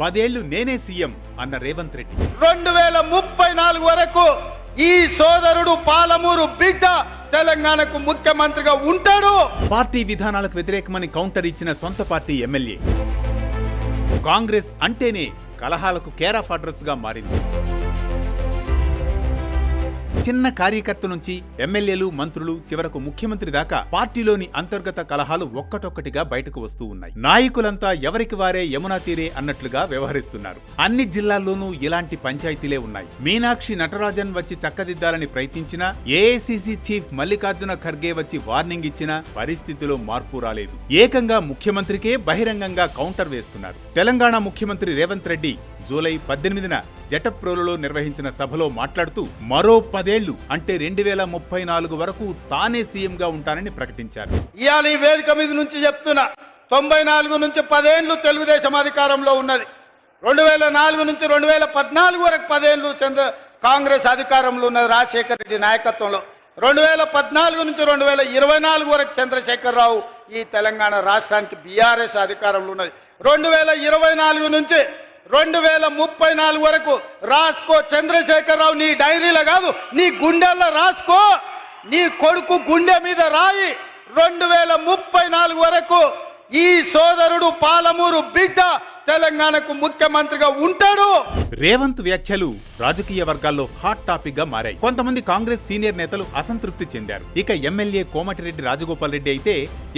పదేళ్ళు నేనే సీఎం అన్న రేవంత్ రెడ్డి. రెండు వేల ముప్పై నాలుగు వరకు ఈ సోదరుడు పాలమూరు బిడ్డ తెలంగాణకు ముఖ్యమంత్రిగా ఉంటాడు. పార్టీ విధానాలకు వ్యతిరేకమని కౌంటర్ ఇచ్చిన సొంత పార్టీ ఎమ్మెల్యే. కాంగ్రెస్ అంటేనే కలహాలకు కేర్ ఆఫ్ అడ్రస్గా మారింది. చిన్న కార్యకర్త నుంచి ఎమ్మెల్యేలు మంత్రులు చివరకు ముఖ్యమంత్రి దాకా పార్టీలోని అంతర్గత కలహాలు ఒక్కటొక్కటిగా బయటకు వస్తూ ఉన్నాయి. నాయకులంతా ఎవరికి వారే యమునా తీరే అన్నట్లుగా వ్యవహరిస్తున్నారు. అన్ని జిల్లాల్లోనూ ఇలాంటి పంచాయతీలే ఉన్నాయి. మీనాక్షి నటరాజన్ వచ్చి చక్కదిద్దాలని ప్రయత్నించినా ఏఐసిసి చీఫ్ మల్లికార్జున ఖర్గే వచ్చి వార్నింగ్ ఇచ్చినా పరిస్థితిలో మార్పు రాలేదు. ఏకంగా ముఖ్యమంత్రికే బహిరంగంగా కౌంటర్ వేస్తున్నారు. తెలంగాణ ముఖ్యమంత్రి రేవంత్ రెడ్డి జూలై పద్దెనిమిదిన జటప్రోలులో నిర్వహించిన సభలో మాట్లాడుతూ మరో పదేళ్ళు అంటే రెండు వేల ముప్పై నాలుగు వరకు తానే సీఎంగా ఉంటానని ప్రకటించారు. ఇవాళ ఈ వేదిక మీద నుంచి చెప్తున్నా తొంభై నాలుగు నుంచి పదేళ్ళు తెలుగుదేశం అధికారంలో ఉన్నది. రెండు వేల నాలుగు నుంచి రెండు వేల పద్నాలుగు వరకు పదేళ్ళు చంద్ర కాంగ్రెస్ అధికారంలో ఉన్నది రాజశేఖర రెడ్డి నాయకత్వంలో. రెండు వేల పద్నాలుగు నుంచి రెండు వేల ఇరవై నాలుగు వరకు చంద్రశేఖరరావు ఈ తెలంగాణ రాష్ట్రానికి బీఆర్ఎస్ అధికారంలో ఉన్నది. రెండు వేల ఇరవై నాలుగు నుంచి రెండు వేల ముప్పై నాలుగు వరకు రాసుకో చంద్రశేఖరరావు నీ డైరీలో కాదు నీ గుండెల్లో రాసుకో. నీ కొడుకు గుండె మీద రాయి. రెండు వేల ముప్పై నాలుగు వరకు ఈ సోదరుడు పాలమూరు బిడ్డ తెలంగాణకు ముఖ్యమంత్రిగా ఉంటాడు. రేవంత్ వ్యాఖ్యలు రాజకీయ వర్గాల్లో హాట్ టాపిక్గా మారాయి. కొంతమంది కాంగ్రెస్ సీనియర్ నేతలు అసంతృప్తి చెందారు. ఇక ఎమ్మెల్యే కోమటిరెడ్డి రాజగోపాల్ రెడ్డి అయితే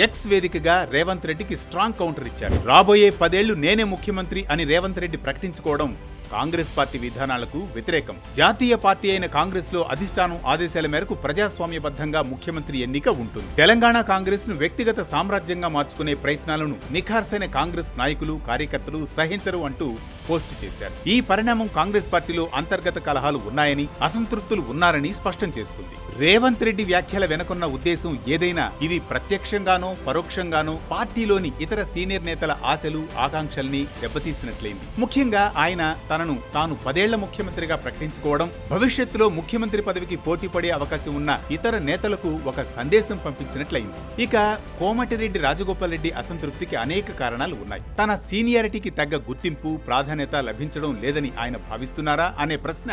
ఎక్స్ వేదికగా రేవంత్ రెడ్డికి స్ట్రాంగ్ కౌంటర్ ఇచ్చారు. రాబోయే పదేళ్ళు నేనే ముఖ్యమంత్రి అని రేవంత్ రెడ్డి ప్రకటించుకోవడం కాంగ్రెస్ పార్టీ విధానాలకు వ్యతిరేకం. జాతీయ పార్టీ అయిన కాంగ్రెస్లో అధిష్టానం ఆదేశాల మేరకు ప్రజాస్వామ్యబద్ధంగా ముఖ్యమంత్రి ఎన్నిక ఉంటుంది. తెలంగాణ కాంగ్రెస్ను వ్యక్తిగత సామ్రాజ్యంగా మార్చుకునే ప్రయత్నాలను నిఖార్సైన కాంగ్రెస్ నాయకులు కార్యకర్తలు సహించరు అంటూ పోస్టు చేశారు. ఈ పరిణామం కాంగ్రెస్ పార్టీలో అంతర్గత కలహాలు ఉన్నాయని అసంతృప్తులు ఉన్నారని స్పష్టం చేస్తుంది. రేవంత్ రెడ్డి వ్యాఖ్యల వెనుకున్న ఉద్దేశం ఏదైనా ఇది ప్రత్యక్షంగానో పరోక్షంగానో పార్టీలోని ఇతర సీనియర్ నేతల ఆశలు ఆకాంక్షల్ని దెబ్బతీసినట్లయింది. ముఖ్యంగా ఆయన తనను తాను పదేళ్ళ ముఖ్యమంత్రిగా ప్రకటించుకోవడం భవిష్యత్తులో ముఖ్యమంత్రి పదవికి పోటీ పడే అవకాశం ఉన్న ఇతర నేతలకు ఒక సందేశం పంపించినట్లయింది. ఇక కోమటిరెడ్డి రాజగోపాల్ రెడ్డి అసంతృప్తికి అనేక కారణాలు ఉన్నాయి. తన సీనియారిటీకి తగ్గ గుర్తింపు ప్రాధాన్యత లభించడం లేదని ఆయన భావిస్తున్నారా అనే ప్రశ్న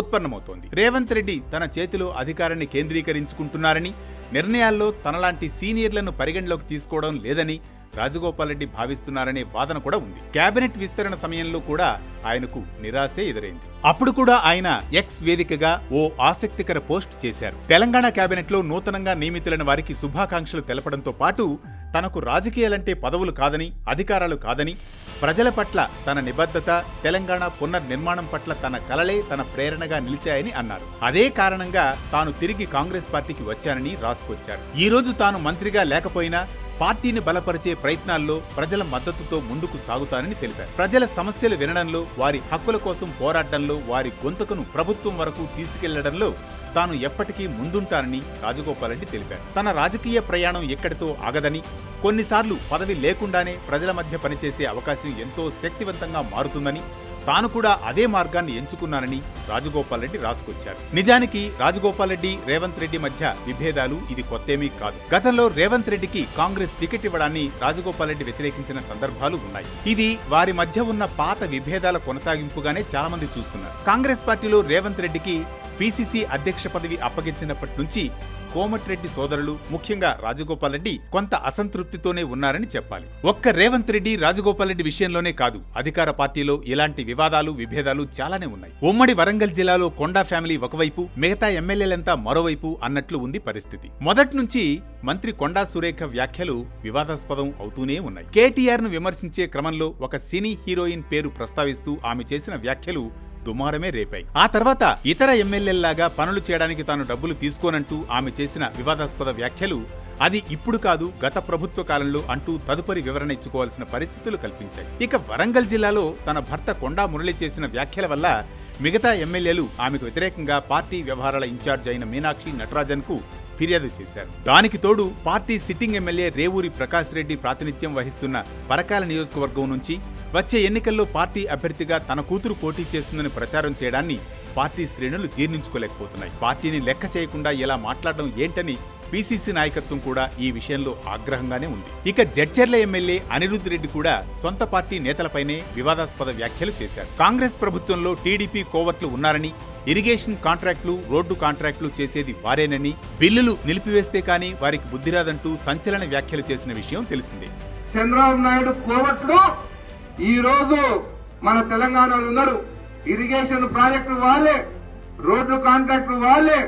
ఉత్పన్నమవుతోంది. రేవంత్ రెడ్డి తన చేతిలో అధికారాన్ని కేంద్రీకరించుకుంటున్నారని నిర్ణయాల్లో తనలాంటి సీనియర్లను పరిగణలోకి తీసుకోవడం లేదని రాజగోపాల్ రెడ్డి భావిస్తున్నారనే వాదన కూడా ఉంది. కేబినెట్ విస్తరణ సమయంలో కూడా ఆయనకు నిరాశే ఎదురైంది. అప్పుడు కూడా ఆయన ఎక్స్ వేదికగా ఓ ఆసక్తికర పోస్ట్ చేశారు. తెలంగాణ కేబినెట్లో నూతనంగా నియమితులైన వారికి శుభాకాంక్షలు తెలపడంతో పాటు తనకు రాజకీయాలంటే పదవులు కాదని అధికారాలు కాదని ప్రజల పట్ల తన నిబద్ధత తెలంగాణ పునర్నిర్మాణం పట్ల తన కలలే తన ప్రేరణగా నిలిచాయని అన్నారు. అదే కారణంగా తాను తిరిగి కాంగ్రెస్ పార్టీకి వచ్చానని రాసుకొచ్చారు. ఈ రోజు తాను మంత్రిగా లేకపోయినా పార్టీని బలపరిచే ప్రయత్నాల్లో ప్రజల మద్దతుతో ముందుకు సాగుతానని తెలిపారు. ప్రజల సమస్యలు వినడంలో వారి హక్కుల కోసం పోరాటంలో వారి గొంతుకను ప్రభుత్వం వరకు తీసుకెళ్ళడంలో తాను ఎప్పటికీ ముందుంటానని రాజగోపాల్రెడ్డి తెలిపారు. తన రాజకీయ ప్రయాణం ఎక్కడితో ఆగదని కొన్నిసార్లు పదవి లేకుండానే ప్రజల మధ్య పనిచేసే అవకాశం ఎంతో శక్తివంతంగా మారుతుందని తాను కూడా అదే మార్గాన్ని ఎంచుకున్నానని రాజగోపాల్ రెడ్డి రాసుకొచ్చారు. నిజానికి రాజగోపాల్ రెడ్డి రేవంత్ రెడ్డి మధ్య విభేదాలు ఇది కొత్తేమీ కాదు. గతంలో రేవంత్ రెడ్డికి కాంగ్రెస్ టికెట్ ఇవ్వడాన్ని రాజగోపాల్ రెడ్డి వ్యతిరేకించిన సందర్భాలు ఉన్నాయి. ఇది వారి మధ్య ఉన్న పాత విభేదాల కొనసాగింపుగానే చాలా మంది చూస్తున్నారు. కాంగ్రెస్ పార్టీలో రేవంత్ రెడ్డికి పిసిసి అధ్యక్ష పదవి అప్పగించినప్పటి నుంచి కోమటిరెడ్డి సోదరులు ముఖ్యంగా రాజగోపాల్ రెడ్డి కొంత అసంతృప్తితోనే ఉన్నారని చెప్పాలి. ఒక్క రేవంత్ రెడ్డి రాజగోపాల్ రెడ్డి విషయంలోనే కాదు అధికార పార్టీలో ఇలాంటి వివాదాలు విభేదాలు చాలానే ఉన్నాయి. ఉమ్మడి వరంగల్ జిల్లాలో కొండా ఫ్యామిలీ ఒకవైపు మిగతా ఎమ్మెల్యేలంతా మరోవైపు అన్నట్లు ఉంది పరిస్థితి. మొదటి నుంచి మంత్రి కొండా సురేఖ వ్యాఖ్యలు వివాదాస్పదం అవుతూనే ఉన్నాయి. కేటీఆర్ను విమర్శించే క్రమంలో ఒక సినీ హీరోయిన్ పేరు ప్రస్తావిస్తూ ఆమె చేసిన వ్యాఖ్యలు దుమారమే రేపాయి. ఆ తర్వాత ఇతర ఎమ్మెల్యేలాగా పనులు చేయడానికి తాను డబ్బులు తీసుకోనంటూ ఆమె చేసిన వివాదాస్పద వ్యాఖ్యలు అది ఇప్పుడు కాదు గత ప్రభుత్వ కాలంలో అంటూ తదుపరి వివరణ ఇచ్చుకోవాల్సిన పరిస్థితులు కల్పించాయి. ఇక వరంగల్ జిల్లాలో తన భర్త కొండా మురళి చేసిన వ్యాఖ్యల వల్ల మిగతా ఎమ్మెల్యేలు ఆమెకు వ్యతిరేకంగా పార్టీ వ్యవహారాల ఇన్ఛార్జ్ అయిన మీనాక్షి నటరాజన్కు ఫిర్యాదు చేశారు. దానికి తోడు party sitting MLA Revuri Prakash Reddy ప్రాతినిధ్యం వహిస్తున్న పరకాల నియోజకవర్గం నుంచి వచ్చే ఎన్నికల్లో పార్టీ అభ్యర్థిగా తన కూతురు పోటీ చేస్తుందని ప్రచారం చేయడాన్ని పార్టీ శ్రేణులు జీర్ణించుకోలేకపోతున్నాయి. పార్టీని లెక్క చేయకుండా ఇలా మాట్లాడడం ఏంటని పీసీసీ నాయకత్వం కూడా ఈ విషయంలో ఆగ్రహంగానే ఉంది. ఇక జడ్చర్ల ఎమ్మెల్యే అనిరుద్ రెడ్డి కూడా సొంత పార్టీ నేతలపైనే వివాదాస్పద వ్యాఖ్యలు చేశారు. కాంగ్రెస్ ప్రభుత్వంలో టీడీపీ కోవర్ట్లు ఉన్నారని ఇరిగేషన్ కాంట్రాక్టులు రోడ్డు కాంట్రాక్టులు చేసేది వారేనని బిల్లులు నిలిపివేస్తే కానీ వారికి బుద్ధిరాదంటూ సంచలన వ్యాఖ్యలు చేసిన విషయం తెలిసిందే. చంద్రబాబు నాయుడు కోవట్లు ఈరోజు మన తెలంగాణలో ఉన్నారు. ఇరిగేషన్ ప్రాజెక్టులు వాళ్ళే రోడ్లు కాంట్రాక్టులు వాళ్ళే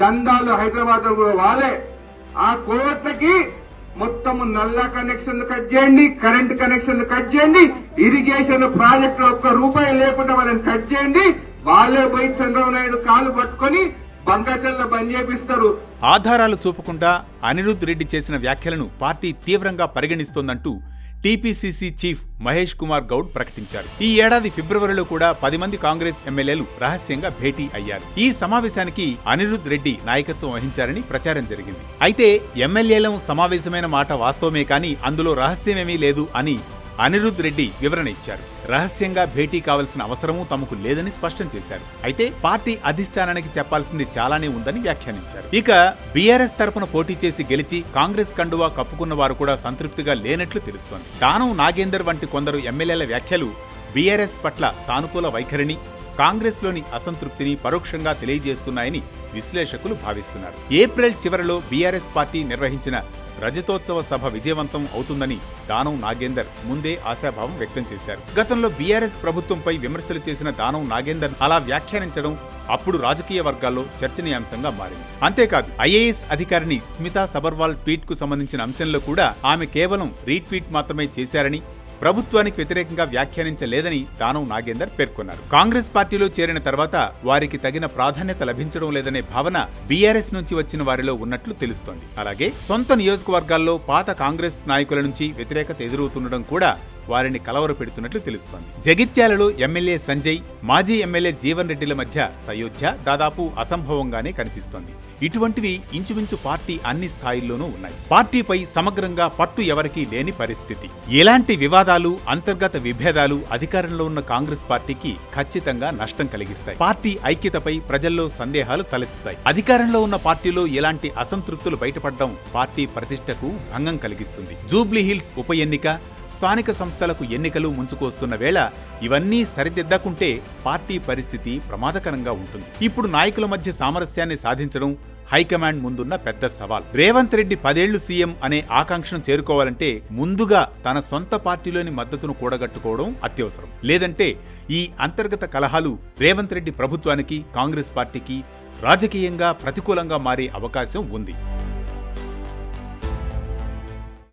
దందాలు హైదరాబాద్ కూడా వాళ్ళే. ఆ కోవట్లకి మొత్తం నల్ల కనెక్షన్ కట్ చేయండి కరెంట్ కనెక్షన్ కట్ చేయండి ఇరిగేషన్ ప్రాజెక్టులు ఒక్క రూపాయి లేకుండా వాళ్ళని కట్ చేయండి వాళ్ళే పోయి చంద్రబాబు నాయుడు కాలు పట్టుకొని బంకాచల్లో బంద్ చేపిస్తారు. ఆధారాలు చూపకుండా అనిరుద్ రెడ్డి చేసిన వ్యాఖ్యలను పార్టీ తీవ్రంగా పరిగణిస్తోందంటూ టీపీసీసీ చీఫ్ మహేష్ కుమార్ గౌడ్ ప్రకటించారు. ఈ ఏడాది ఫిబ్రవరిలో కూడా పది మంది కాంగ్రెస్ ఎమ్మెల్యేలు రహస్యంగా భేటీ అయ్యారు. ఈ సమావేశానికి అనిరుద్ రెడ్డి నాయకత్వం వహించారని ప్రచారం జరిగింది. అయితే ఎమ్మెల్యేల సమావేశమైన మాట వాస్తవమే కానీ అందులో రహస్యమేమీ లేదు అని అనిరుద్ రెడ్డి వివరణ ఇచ్చారు. రహస్యంగా భేటీ కావాల్సిన అవసరమూ తమకు లేదని స్పష్టం చేశారు. అయితే పార్టీ అధిష్టానానికి చెప్పాల్సింది చాలానే ఉందని వ్యాఖ్యానించారు. ఇక బీఆర్ఎస్ తరపున పోటీ చేసి గెలిచి కాంగ్రెస్ కండువా కప్పుకున్న వారు కూడా సంతృప్తిగా లేనట్లు తెలుస్తోంది. దానం నాగేందర్ వంటి కొందరు ఎమ్మెల్యేల వ్యాఖ్యలు బీఆర్ఎస్ పట్ల సానుకూల వైఖరిని కాంగ్రెస్లోని అసంతృప్తిని పరోక్షంగా తెలియజేస్తున్నాయని విశ్లేషకులు భావిస్తున్నారు. ఏప్రిల్ చివరిలో బీఆర్ఎస్ పార్టీ నిర్వహించిన రజతోత్సవ సభ విజయవంతం అవుతుందని దానం నాగేందర్ ముందే ఆశాభావం వ్యక్తం చేశారు. గతంలో బీఆర్ఎస్ ప్రభుత్వంపై విమర్శలు చేసిన దానం నాగేందర్ అలా వ్యాఖ్యానించడం అప్పుడు రాజకీయ వర్గాల్లో చర్చనీయాంశంగా మారింది. అంతేకాదు ఐఏఎస్ అధికారిని స్మితా సబర్వాల్ ట్వీట్కు సంబంధించిన అంశంలో కూడా ఆమె కేవలం రీట్వీట్ మాత్రమే చేశారని ప్రభుత్వానికి వ్యతిరేకంగా వ్యాఖ్యానించలేదని దానం నాగేందర్ పేర్కొన్నారు. కాంగ్రెస్ పార్టీలో చేరిన తర్వాత వారికి తగిన ప్రాధాన్యత లభించడం లేదనే భావన బీఆర్ఎస్ నుంచి వచ్చిన వారిలో ఉన్నట్లు తెలుస్తోంది. అలాగే సొంత నియోజకవర్గాల్లో పాత కాంగ్రెస్ నాయకుల నుంచి వ్యతిరేకత ఎదురవుతుండడం కూడా వారిని కలవరపెడుతున్నట్లు తెలుస్తోంది. జగిత్యాలలో ఎమ్మెల్యే సంజయ్ మాజీ ఎమ్మెల్యే జీవన్ రెడ్డిల మధ్య సయోధ్య దాదాపు అసంభవంగానే కనిపిస్తోంది. ఇటువంటివి ఇంచుమించు పార్టీ అన్ని స్థాయిల్లోనూ ఉన్నాయి. పార్టీపై సమగ్రంగా పట్టు ఎవరికీ లేని పరిస్థితి. ఎలాంటి వివాదాలు అంతర్గత విభేదాలు అధికారంలో ఉన్న కాంగ్రెస్ పార్టీకి ఖచ్చితంగా నష్టం కలిగిస్తాయి. పార్టీ ఐక్యతపై ప్రజల్లో సందేహాలు తలెత్తుతాయి. అధికారంలో ఉన్న పార్టీలో ఎలాంటి అసంతృప్తులు బయటపడడం పార్టీ ప్రతిష్టకు భంగం కలిగిస్తుంది. జూబ్లీహిల్స్ ఉప ఎన్నిక స్థానిక సంస్థలకు ఎన్నికలు ముంచుకొస్తున్న వేళ ఇవన్నీ సరిదిద్దకుంటే పార్టీ పరిస్థితి ప్రమాదకరంగా ఉంటుంది. ఇప్పుడు నాయకుల మధ్య సామరస్యాన్ని సాధించడం హైకమాండ్ ముందున్న పెద్ద సవాల్. రేవంత్ రెడ్డి పదేళ్ళు సీఎం అనే ఆకాంక్షను చేరుకోవాలంటే ముందుగా తన సొంత పార్టీలోని మద్దతును కూడగట్టుకోవడం అత్యవసరం. లేదంటే ఈ అంతర్గత కలహాలు రేవంత్ రెడ్డి ప్రభుత్వానికి కాంగ్రెస్ పార్టీకి రాజకీయంగా ప్రతికూలంగా మారే అవకాశం ఉంది.